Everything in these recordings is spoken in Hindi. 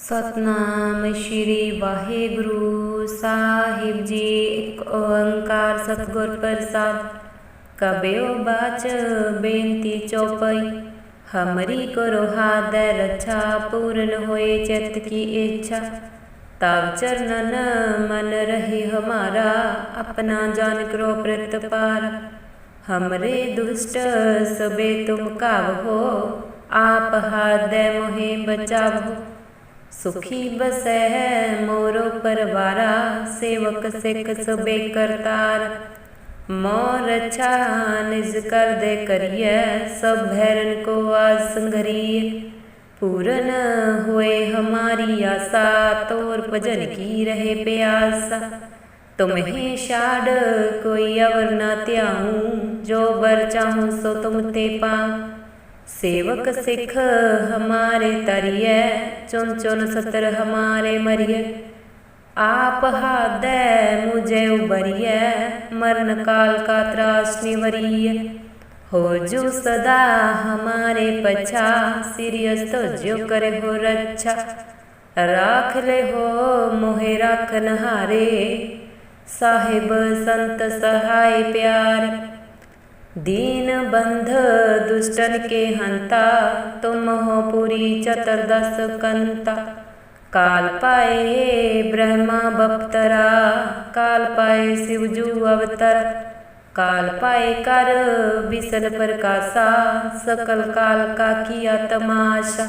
सतनाम श्री वाहे गुरु साहिब जी, एक ओंकार सतगुर प्रसाद। कबे बाच बेनती चौपाई, हमारी करो हादर अच्छा पूर्ण होए चित्त की इच्छा। तब चरणन मन रहे हमारा, अपना जान करो प्रतपार हमरे दुष्ट सबे तुम काव हो आप हाथ मोहे बचाव हो सुखी बसै है मोरो परवारा सेवक सिख सबे करतार। मोर अच्छा निज कर दे करिए, सब भैरन को आज संघरिए। पूरन हुए हमारी आशा, तोर भजन की रहे प्यासा। तुम्हें शाड कोई अवर न त्याऊं, जो बर चाहूँ सो तुम ते पाऊँ। सेवक सिख हमारे तरिए चुन चुन सतर हमारे मरिए आप हाद मुझे उबरिए मरण काल का त्रास निवरिय। हो जो सदा हमारे पछा सीरियस तो जो करे हो रक्षा राख ले हो मोहे रख नहारे, साहेब संत सहाय प्यार। दीन बंध दुष्टन के हंता, तुम हो पुरी चतुर्दश कंता। काल पाए ब्रह्मा बप्तरा, काल पाए शिवजू अवतर। काल पाए कर विसन प्रकाशा सकल काल का किया तमाशा।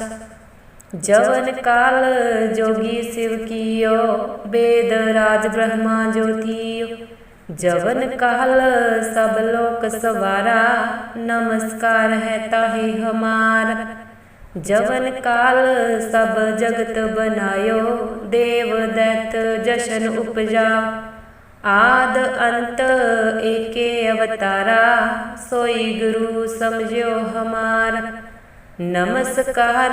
जवन काल जोगी शिव कियो वेद राज ब्रह्मा ज्योतियो। जवन काल सब लोक सवारा, नमस्कार है ताहे हमारा। जवन काल सब जगत बनायो, देव दैत जशन उपजाओ आद अंत एके अवतारा, सोई गुरु समझो हमार। नमस्कार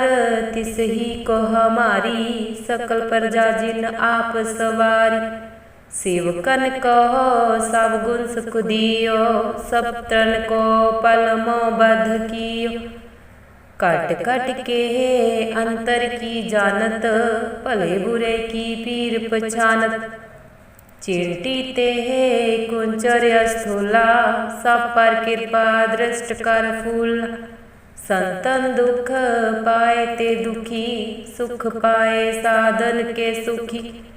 तिस ही को हमारी, सकल प्रजा जिन आप सवारी। शिवकन कहो, सब गुण सुख दियो, सब तन को पलमो बध कियो। कट कट के अंतर की जानत, भले बुरे की पीर पछानत। चिंटी ते कुंचर स्थूला सब पर कृपा दृष्ट कर फूल। संतन दुख पाए ते दुखी, सुख पाए साधन के सुखी।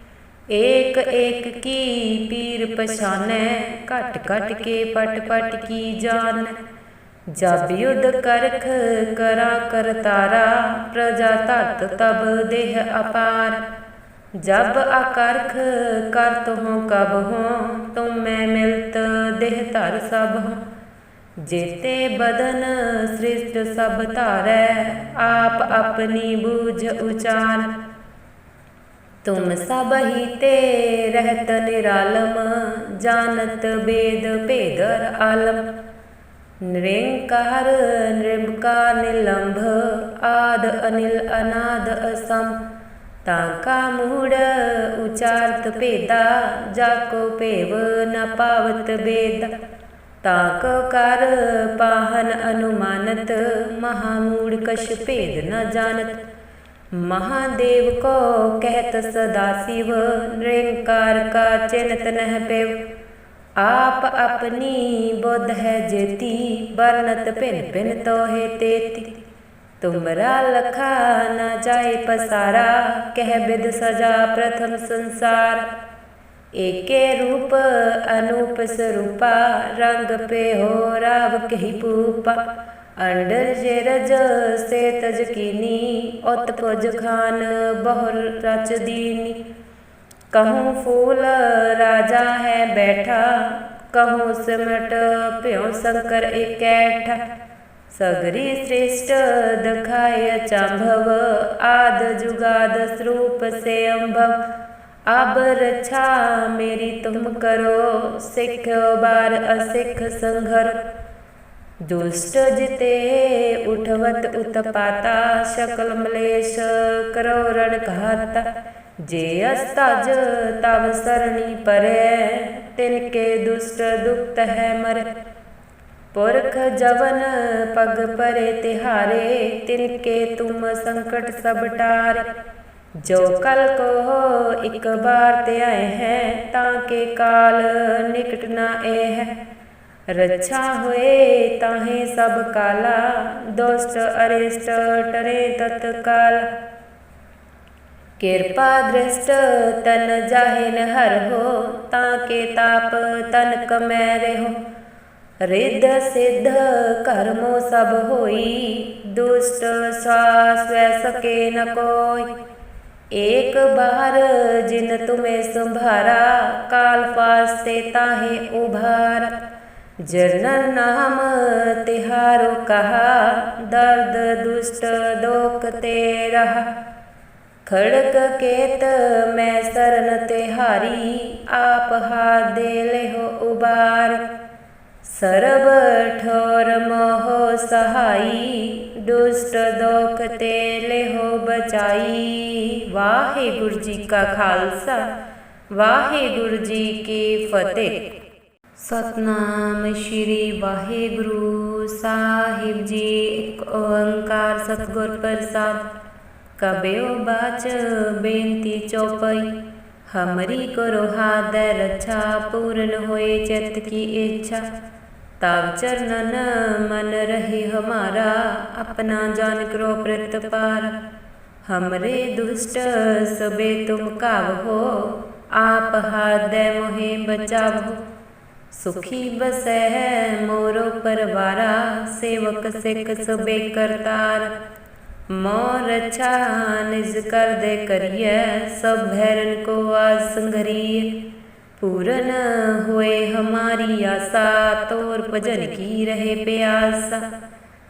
एक एक की पीर पछाने कट कट के पट पट की जान। जब युद्ध करख करा कर तारा, प्रजा तट तब देह अपार। जब अकर्ख कर तुम कब हो तुम मैं मिलत देह तर सब। हो जेते बदन सृष्ट सब तारै, आप अपनी बूझ उचार। तुम सब ही ते रहत निरालम जानत वेद पेदर आलम निरंकार निर्मका निलंभ आद अनिल अनाद असम ताका मूड उचारत पेदा जाको पेव न पावत वेद ताको कर पाहन अनुमानत महामूड कश भेद न जानत महादेव को कहत सदा शिव निरंकार का चिन्हत नह पेव। आप अपनी बुद्ध है जेती, वर्णत पिन पिन तो है तेती। तुमरा लखा न जाए पसारा, कह विद सजा प्रथम संसार। एके रूप अनूप स्वरूपा, रंग पे हो राव कही पूपा। अंडर जे रज से तज कीनी उत पुज खान बहुर रच दीनी। कहूँ फूल राजा है बैठा, कहूँ सिमट प्यो शंकर एकैठा। सगरी श्रेष्ठ दखाय चांभव, आद जुगाद स्वरूप से अम्भव। अब रक्षा मेरी तुम करो, सिख बार असिख संघर। दुष्ट जिते उठवत उत्पाता सकल मलेश करो रण घाता जे अस्तज तब सरणी परे तिनके दुष्ट दुखत है मर पुरख जवन पग परे तिहारे तिनके तुम संकट सब टार जो कल को एक बार ते आए हैं ताके काल निकट ना ए है रक्षा हुए ताहे सब काला दोस्त अरेस्ट टरे तत्काल। कृपा दृष्ट तन जाहे हर हो, ताके ताप तन कमैरे हो रिद्ध सिद्ध कर्मो सब होई, दुष्ट स्वास सके न कोई। एक बार जिन तुम्हें संभारा, काल पास से ताहे उभारा। जरनर नाम तिहारो कहा दर्द दुष्ट दोखते रहा खड़क केत मैं शरण तिहारी आप हा दे हो उबार सरब ठोर मोहो सहाई दुष्ट दोख तेले हो बचाई वाहे गुरु जी का खालसा वाहे गुरु जी की फतेह सतनाम श्री वाहे गुरु साहिब जी, एक ओंकार सतगुर प्रसाद। कबे बाच बेनती चौपाई, हमारी करो हादर अच्छा पूर्ण होए चित्त की इच्छा। तब चरणन मन रहे हमारा, अपना जान करो प्रतपार हमरे दुष्ट सबे तुम काव हो आप हाथ मोहे बचाव हो सुखी बसै मोरो परवारा सेवक सिख सबे करतार। मोर अच्छा निज कर दे करिए सब भैरन को आज संघरिए पूरन हुए हमारी आशा तोर भजन की रहे प्यासा।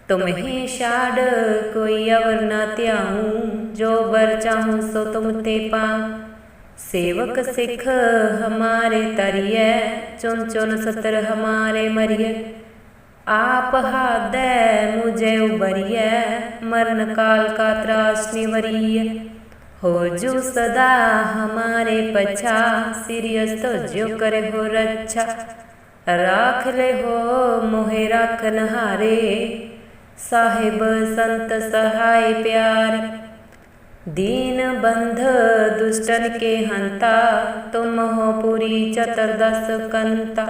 तुम्हें शाड कोई अवर न त्याऊं, जो बर चाहूँ सो तुम ते पा। सेवक सिख हमारे तरिय चुन चुन सतर हमारे मरिय। आप हाथ मुझे उबरिय, मरण काल का त्रास निवरिय। हो जो सदा हमारे पछा, सिरियस तो जो करे हो रच्छा। राख ले हो मोहे राख नहारे, साहिब संत सहाय प्यार। दीन बंध दुष्टन के हंता तुम हो पूरी चतुर्दश कंता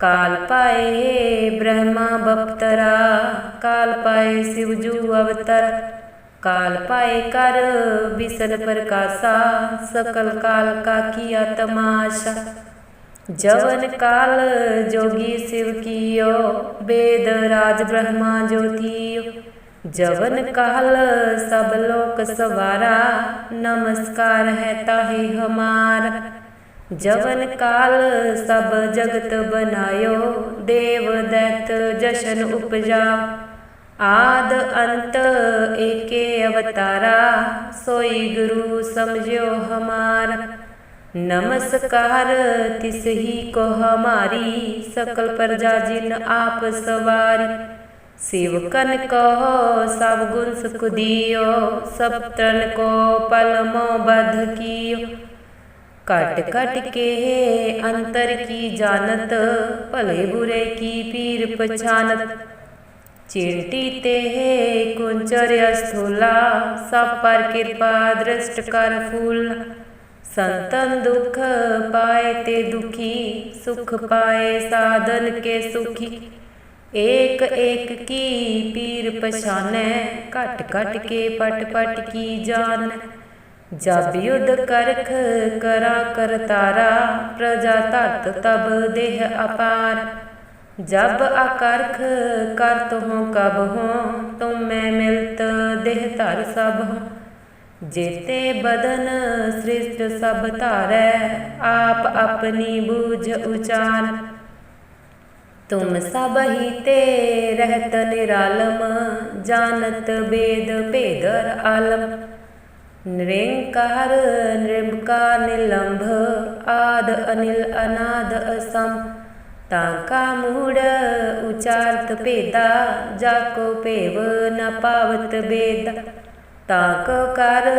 काल पाए ब्रह्मा बप्तरा काल पाए शिवजू अवतरा काल पाए कर बिसल प्रकाशा सकल काल का किया तमाशा जवन काल जोगी शिव कियो वेद राज ब्रह्मा ज्योतियो जवन काल सब लोक सवारा, नमस्कार है ताहे हमारा। जवन काल सब जगत बनायो, देव दैत जशन उपजा। आद अंत एके अवतारा, सोई गुरु समझो हमार। नमस्कार तिस ही को हमारी, सकल प्रजा जिन आप सवारी। शिवकन कहो, सब गुण सुख दियो, सब तन को पलमो बध कियो। कट कट के अंतर की जानत, भले बुरे की पीर पछानत। चिंटी ते कुंचर स्थूला सब पर कृपा दृष्ट कर फूल। संतन दुख पाए ते दुखी, सुख पाए साधन के सुखी। एक एक की पीर पछाने कट कट के पट पट की जान। जब युद्ध करख करा कर तारा, प्रजा तत् तब देह अपार। जब अकर्ख कर तुम कब हो तुम मैं मिलत देह तर सब हो। जेते बदन सृष्ट सब तारै, आप अपनी बूझ उचार। तुम सब ही ते रहत निरालम जानत वेद पेदर आलम निरंकार निर्मकार निलंभ आद अनिल अनाद असम ताका मूड उचारत पेदा जाको पेव न पावत बेद ताक कार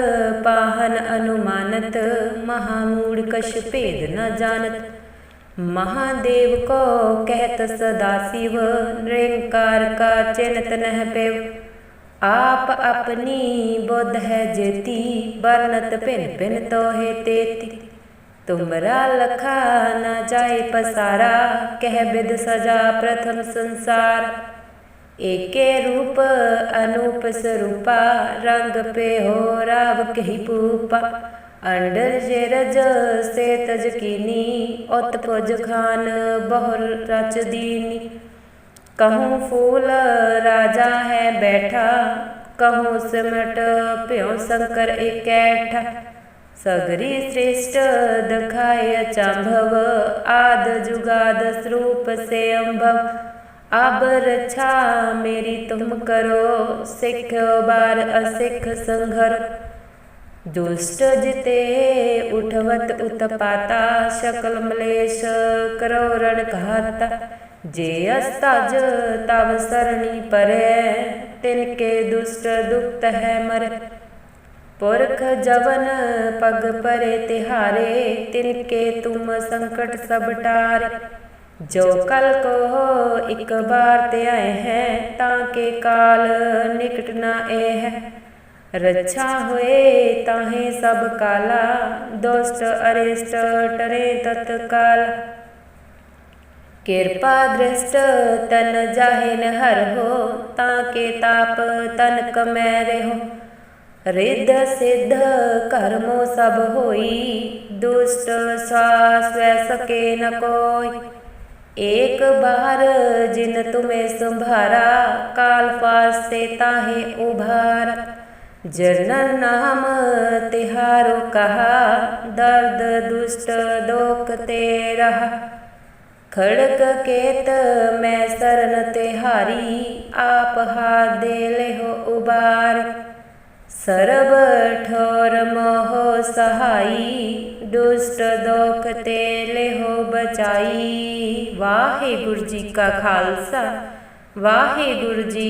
पाहन अनुमानत महामूड कश पेद न जानत महादेव को कहत सदा शिव निरंकार का चिन्हत नह पेव। आप अपनी बुद्ध है जेती बरनत भिन भिन तो है तेती। तुमरा लखा न जाए पसारा, कह विद सजा प्रथम संसार। एके रूप अनूप स्वरूपा, रंग पे हो राव कही पूपा। अंडर जे रज से तज कीनी उत्पज खान बहुर रच दीनी। कहूँ फूल राजा है बैठा, कहूँ सिमट प्यो शंकर एकैठा सगरी श्रेष्ठ दखाय चांभव, आद जुगाद स्वरूप से अम्भव अब रक्षा मेरी तुम करो, सिख बार असिख संघर। दुष्ट जिते उठवत उत्पाता शकल मलेश करो रण घाता जे अस्ताज तब सरणी परे तिनके दुष्ट दुक्त है मर पुरख जवन पग परे तिहारे तिनके तुम संकट सब टारे जो कल को एक बार ते आए हैं ताके काल निकट न ए है रक्षा हुए ताहे सब काला, दोस्त अरिष्ट टरे तत्काल। कृपा दृष्ट तन जाहिन हर हो, ताके ताप तन कमैरे हो रिद्ध सिद्ध कर्मो सब होई, दुष्ट श्वास सके न कोई। एक बार जिन तुम्हें संभारा, काल पास से ताहे उभार। जरनन नाम तिहारो कहा दर्द दुष्ट दोख तेरा खड़ग केत मैं सरन तिहारी आप हाथ दे ले हो उबार सरब ठोर मोह सहाई दुष्ट दोख तेले हो बचाई वाहे गुरु जी का खालसा वाहे गुरु जी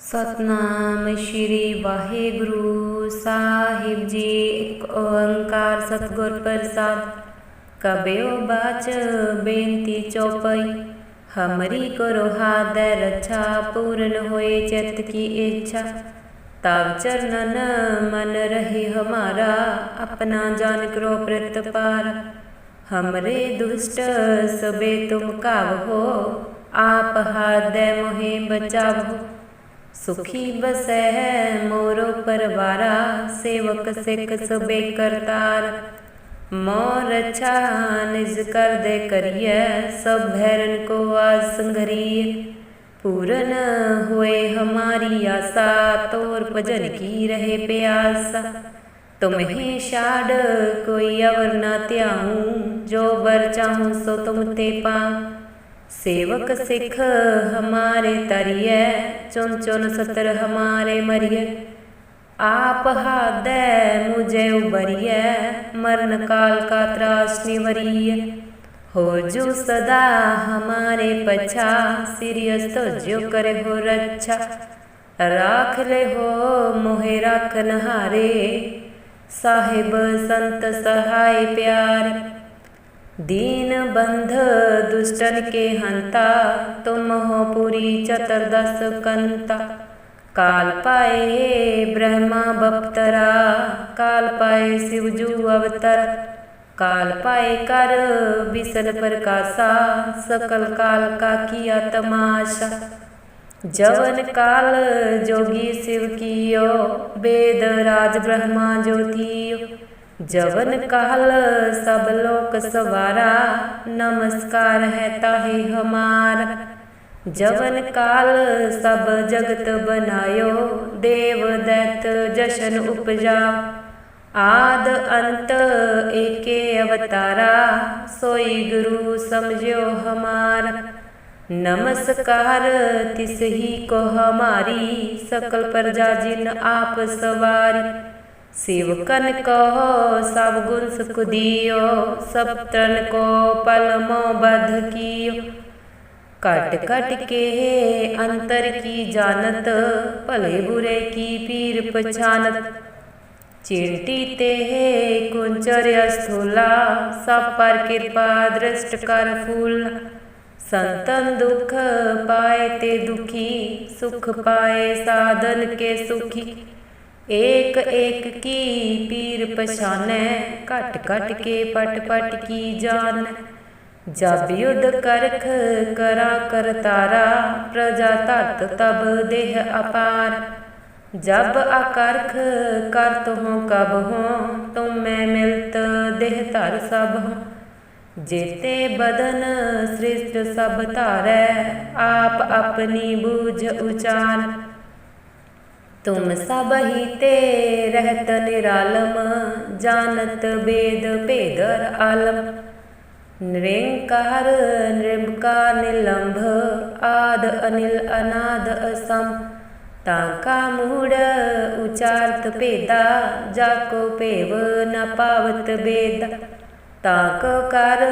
सतनाम श्री वाहेगुरु साहिब जी, एक ओंकार सतगुर प्रसाद। कबे बाच बेनती चौपाई, हमरी करो हादर रक्षा पूर्ण होए चित की इच्छा। तब चरणन मन रहे हमारा, अपना जान करो प्रतपार हमरे दुष्ट सबे तुम काव हो आप हादय मोहे बचाव हो सुखी बसै मोरो परवारा सेवक सिख सबे करतार। मोर अच्छा निज कर दे करिय सब भैरन को आज संघरिय पूरन हुए हमारी आशा तोर भजन की रहे प्यासा। तुम्हें शाड कोई अवर न त्याऊं, जो बर चाहूँ सो तुम ते पाऊँ सेवक सिख हमारे तरिय, चुन चुन सतर हमारे मरिय। आप हाथ मुझे उबरिय, मरण काल का त्रास निवरिय। हो जो सदा हमारे पछा सीरियस तो जो करे हो रक्षा राख ले हो मोहे राख नहारे, साहेब संत सहाय प्यार। दीन बंध दुष्टन के हंता, तुम हो पूरी चतुर्दश कंता। काल पाए ब्रह्मा बप्तरा, काल पाए शिवजू अवतर। काल पाए कर विसन प्रकाशा सकल काल का किया तमाशा। जवन काल जोगी शिव कियो वेद राज ब्रह्मा ज्योतियो। जवन काल सब लोक सवारा, नमस्कार है ताहे हमारा। जवन काल सब जगत बनायो, देव दैत जशन उपजा। आद अंत एके अवतारा, सोई गुरु समझो हमार। नमस्कार तिस ही को हमारी, सकल प्रजा जिन आप सवारी। शिवकन कहो, सब गुण सुख दियो, सब तन को पलमो बध कियो। कट कट के अंतर की जानत, भले बुरे की पीर पछानत। चिंटी ते कुंचर स्थूला सब पर कृपा दृष्ट कर फूल। संतन दुख पाए ते दुखी, सुख पाए साधन के सुखी। एक एक की पीर पछानै कट कट के पट पट की जान। जब युद्ध करख करा कर तारा, प्रजा तत तब देह अपार। जब अकर्ख कर तुम कब हो तुम मैं मिलत देह तर सब। हो जेते बदन सृष्ट सब तारै, आप अपनी बूझ उचार। तुम सब ही ते रहत निरालम जानत वेद पेदर आलम निरंकार निर्मकार निलंभ आद अनिल अनाद असम ताका मूड उचारत भेदा जाको पेव न पावत वेद ताक कर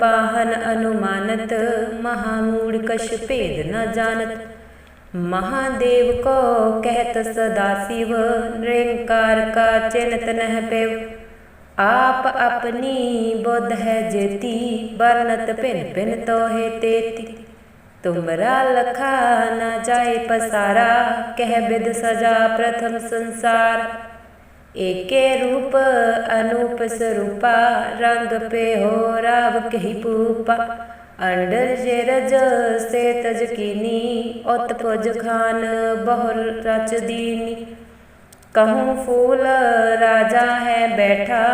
पाहन अनुमानत महामूड कश भेद न जानत महादेव को कहत सदा शिव, निरंकार का चिन्हत नह पेव। आप अपनी बुद्ध है जेती वर्णत पिन पिन तो है तेती। तुमरा लखा न जाए पसारा, कह विद सजा प्रथम संसार। एके रूप अनूप स्वरूपा, रंग पे हो राव कही पूपा। अंडर जे रज से तज कीनी उत पुज खान बहुर रच दीनी। कहूँ फूल राजा है बैठा,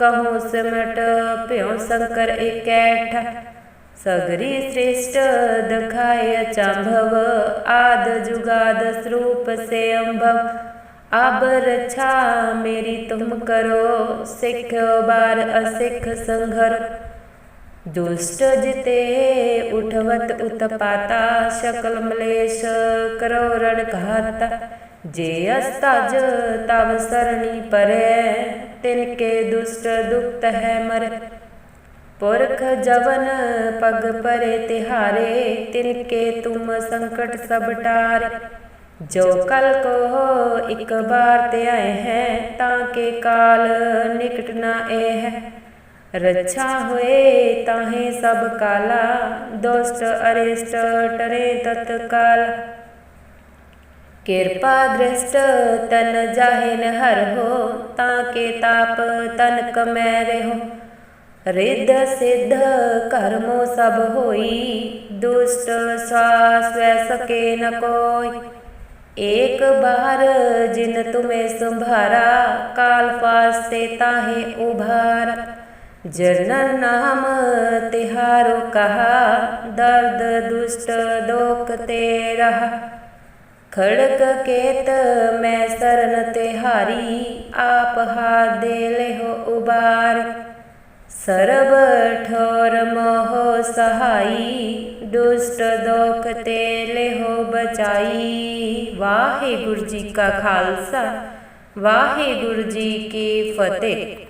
कहूँ सिमट प्यो शंकर इकैठा सगरी श्रेष्ठ दखाय चांभव, आद जुगाद स्वरूप से अम्भव। अब रक्षा मेरी तुम करो, सिख बार असिख संघर। दुष्ट जिते उठवत उत्पाता शकल मलेश करो रण घाता जे अस्ताज तब सरणी परे तिनके दुष्ट दुक्त है मरे पुरख जवन पग परे तिहारे तिनके तुम संकट सब टारे जो कल को हो एक बार ते आए हैं ताके काल निकट न ए है रक्षा हुए ताहे सब काला, दोस्त अरिष्ट टरे तत्काल। कृपा दृष्ट तन जाहिन हर हो, ताके ताप तन कमैरे हो रिद्ध सिद्ध कर्मो सब होई, दुष्ट श्वास सके न कोई। एक बार जिन तुम्हें संभारा, काल फास्ते ताहे उभार। जरना नाम तिहारो कहा, दर्द दुष्ट दोक तेरा खड़क केत मैं शरण तिहारी, आप हाथ दे हो उबार। सरब ठोर मोह सहाई, दुष्ट दोक तेले हो बचाई। वाहे गुरु जी का खालसा वाहे गुरु जी की फतेह।